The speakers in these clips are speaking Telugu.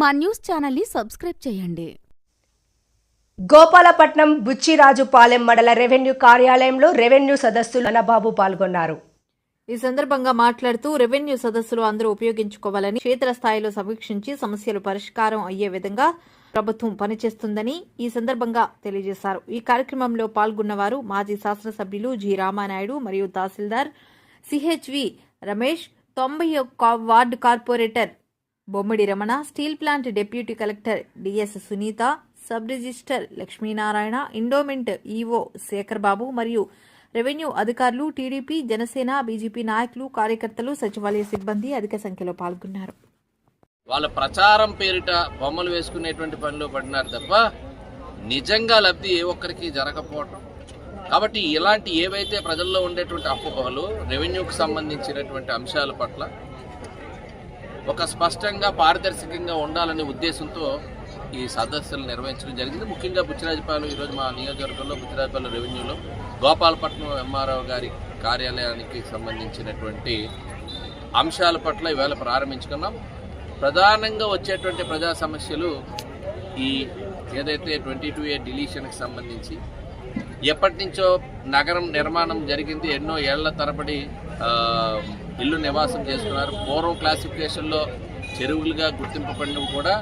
మా న్యూస్ ఛానల్ని సబ్స్క్రైబ్ చేయండి. గోపాలపట్నం బుచ్చిరాజుపాలెం మండల రెవెన్యూ కార్యాలయంలో రెవెన్యూ సదస్సులు అన్నబాబు పాల్గొన్నారు. ఈ సందర్భంగా మాట్లాడుతూ రెవెన్యూ సదస్సులు అందరూ ఉపయోగించుకోవాలని క్షేత్రస్థాయిలో సమీక్షించి సమస్యలు పరిష్కారం అయ్యే విధంగా ప్రభుత్వం పనిచేస్తుందని ఈ సందర్భంగా తెలియజేశారు. ఈ కార్యక్రమంలో పాల్గొన్నవారు మాజీ శాసనసభ్యులు జి రామానాయుడు మరియు తహసీల్దార్ సిహెచ్వి రమేష్ తొంభై ఒక్క ward corporator Bommidi Ramana steel plant deputy collector D S Sunitha sub register Lakshminarayana endowment E O Shekar Babu మరియు రెవెన్యూ అధికారులు టీడీపీ జనసేన బీజేపీ నాయకులు కార్యకర్తలు సచివాలయ సిబ్బంది అధిక సంఖ్యలో పాల్గొన్నారు. వాళ్ళ ప్రచారం పేరిట బొమ్మలు వేసుకునేటువంటి పనిలో పడినారు తప్ప నిజంగా లబ్ధి ఏ ఒక్కరికి జరగకపోవటం. కాబట్టి ఇలాంటి ఏవైతే ప్రజల్లో ఉండేటువంటి అపోహలు రెవెన్యూకి సంబంధించినటువంటి అంశాల పట్ల ఒక స్పష్టంగా పారదర్శకంగా ఉండాలనే ఉద్దేశంతో ఈ సదస్సులు నిర్వహించడం జరిగింది. ముఖ్యంగా బుచ్చిరాజపాలెం ఈరోజు మా నియోజకవర్గంలో బుచ్చిరాజపాలెం రెవెన్యూలో గోపాలపట్నం ఎంఆర్ఓ గారి కార్యాలయానికి సంబంధించినటువంటి అంశాల పట్ల ఈవేళ ప్రారంభించుకున్నాం. ప్రధానంగా వచ్చేటువంటి ప్రజా సమస్యలు ఈ ఏదైతే ట్వంటీ టూ ఏ డిలీషన్కి సంబంధించి ఎప్పటి నుంచో నగరం నిర్మాణం జరిగింది. ఎన్నో ఏళ్ళ తరబడి ఇల్లు నివాసం చేసుకున్నారు. పూర్వం క్లాసిఫికేషన్లో చెరువులుగా గుర్తింపబడినవి కూడా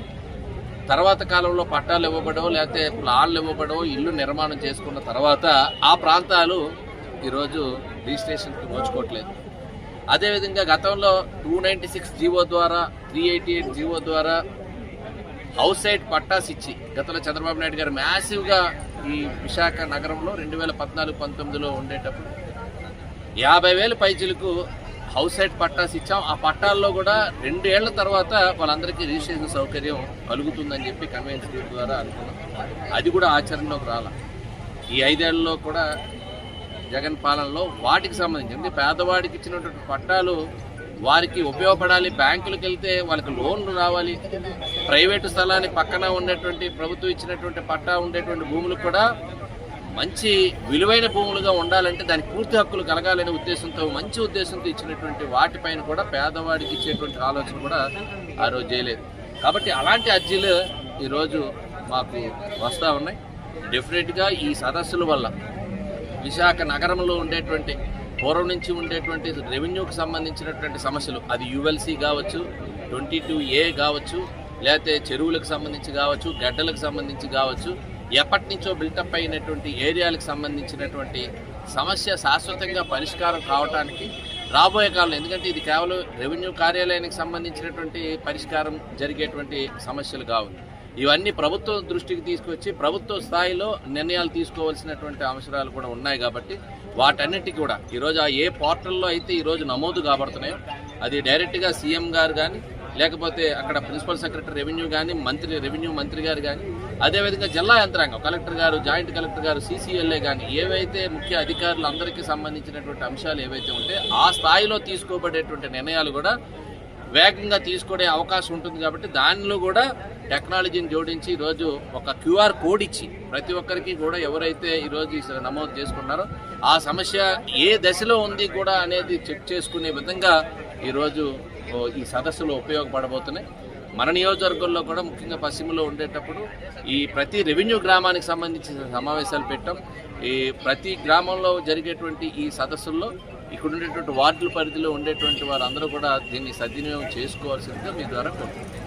తర్వాత కాలంలో పట్టాలు ఇవ్వబడవు లేకపోతే ప్లాన్లు ఇవ్వబడవు ఇల్లు నిర్మాణం చేసుకున్న తర్వాత ఆ ప్రాంతాలు ఈరోజు రిజిస్ట్రేషన్కి నోచుకోవట్లేదు. అదేవిధంగా గతంలో two ninety six G O ద్వారా three eighty eight G O ద్వారా హౌస్ సైడ్ పట్టాస్ ఇచ్చి గతంలో చంద్రబాబు నాయుడు గారు మ్యాసివ్గా ఈ విశాఖ నగరంలో రెండు వేల పద్నాలుగు పంతొమ్మిదిలో ఉండేటప్పుడు యాభై వేల పైచీలకు హౌస్ సైడ్ పట్టాస్ ఇచ్చాం. ఆ పట్టాల్లో కూడా రెండు ఏళ్ళ తర్వాత వాళ్ళందరికీ రిజిస్ట్రేషన్ సౌకర్యం కలుగుతుందని చెప్పి కన్వెన్స్ ద్వారా అనుకున్నాం. అది కూడా ఆచరణలోకి రాల. ఈ ఐదేళ్ళలో కూడా జగన్ పాలనలో వాటికి సంబంధించి పేదవాడికి ఇచ్చినటువంటి పట్టాలు వారికి ఉపయోగపడాలి బ్యాంకులకు వెళ్తే వాళ్ళకి లోన్లు రావాలి. ప్రైవేటు స్థలాన్ని పక్కన ఉండేటువంటి ప్రభుత్వం ఇచ్చినటువంటి పట్టా ఉండేటువంటి భూములు కూడా మంచి విలువైన భూములుగా ఉండాలంటే దానికి పూర్తి హక్కులు కలగాలనే ఉద్దేశంతో మంచి ఉద్దేశంతో ఇచ్చినటువంటి వాటిపైన కూడా పేదవాడికి ఇచ్చేటువంటి ఆలోచన కూడా ఆ రోజు చేయలేదు. కాబట్టి అలాంటి అర్జీలు ఈరోజు మాకు వస్తూ ఉన్నాయి. డెఫినెట్గా ఈ సదస్సుల వల్ల విశాఖ నగరంలో ఉండేటువంటి పూర్వం నుంచి ఉండేటువంటి రెవెన్యూకి సంబంధించినటువంటి సమస్యలు అది యుఎల్సి కావచ్చు ట్వంటీ టూ ఏ కావచ్చు లేకపోతే చెరువులకు సంబంధించి కావచ్చు గడ్డలకు సంబంధించి కావచ్చు ఎప్పటి నుంచో బిల్టప్ అయినటువంటి ఏరియాలకు సంబంధించినటువంటి సమస్య శాశ్వతంగా పరిష్కారం కావటానికి రాబోయే కాలంలో ఎందుకంటే ఇది కేవలం రెవెన్యూ కార్యాలయానికి సంబంధించినటువంటి పరిష్కారం జరిగేటువంటి సమస్యలు కావు. ఇవన్నీ ప్రభుత్వం దృష్టికి తీసుకొచ్చి ప్రభుత్వ స్థాయిలో నిర్ణయాలు తీసుకోవాల్సినటువంటి అవసరాలు కూడా ఉన్నాయి కాబట్టి వాటన్నిటికీ కూడా ఈరోజు ఆ ఏ పోర్టల్లో అయితే ఈరోజు నమోదు కాబడుతున్నాయో అది డైరెక్ట్గా సీఎం గారు కానీ లేకపోతే అక్కడ ప్రిన్సిపల్ సెక్రటరీ రెవెన్యూ కానీ మంత్రి రెవెన్యూ మంత్రి గారు కానీ అదేవిధంగా జిల్లా యంత్రాంగం కలెక్టర్ గారు జాయింట్ కలెక్టర్ గారు సీసీఎల్ఏ కానీ ఏవైతే ముఖ్య అధికారులు అందరికీ సంబంధించినటువంటి అంశాలు ఏవైతే ఉంటే ఆ స్థాయిలో తీసుకోబడేటువంటి నిర్ణయాలు కూడా వేగంగా తీసుకునే అవకాశం ఉంటుంది కాబట్టి దానిలో కూడా టెక్నాలజీని జోడించి ఈరోజు ఒక క్యూఆర్ కోడ్ ఇచ్చి ప్రతి ఒక్కరికి కూడా ఎవరైతే ఈరోజు ఈ నమోదు చేసుకున్నారో ఆ సమస్య ఏ దశలో ఉంది కూడా అనేది చెక్ చేసుకునే విధంగా ఈరోజు ఈ సదస్సులు ఉపయోగపడబోతున్నాయి. మన నియోజకవర్గంలో కూడా ముఖ్యంగా పశ్చిమలో ఉండేటప్పుడు ఈ ప్రతి రెవెన్యూ గ్రామానికి సంబంధించిన సమావేశాలు పెట్టాం. ఈ ప్రతి గ్రామంలో జరిగేటువంటి ఈ సదస్సుల్లో ఇక్కడ ఉండేటువంటి వార్డుల పరిధిలో ఉండేటువంటి వారందరూ కూడా దీన్ని సద్వినియోగం చేసుకోవాల్సిందిగా మీ ద్వారా కోరుకుంటున్నాం.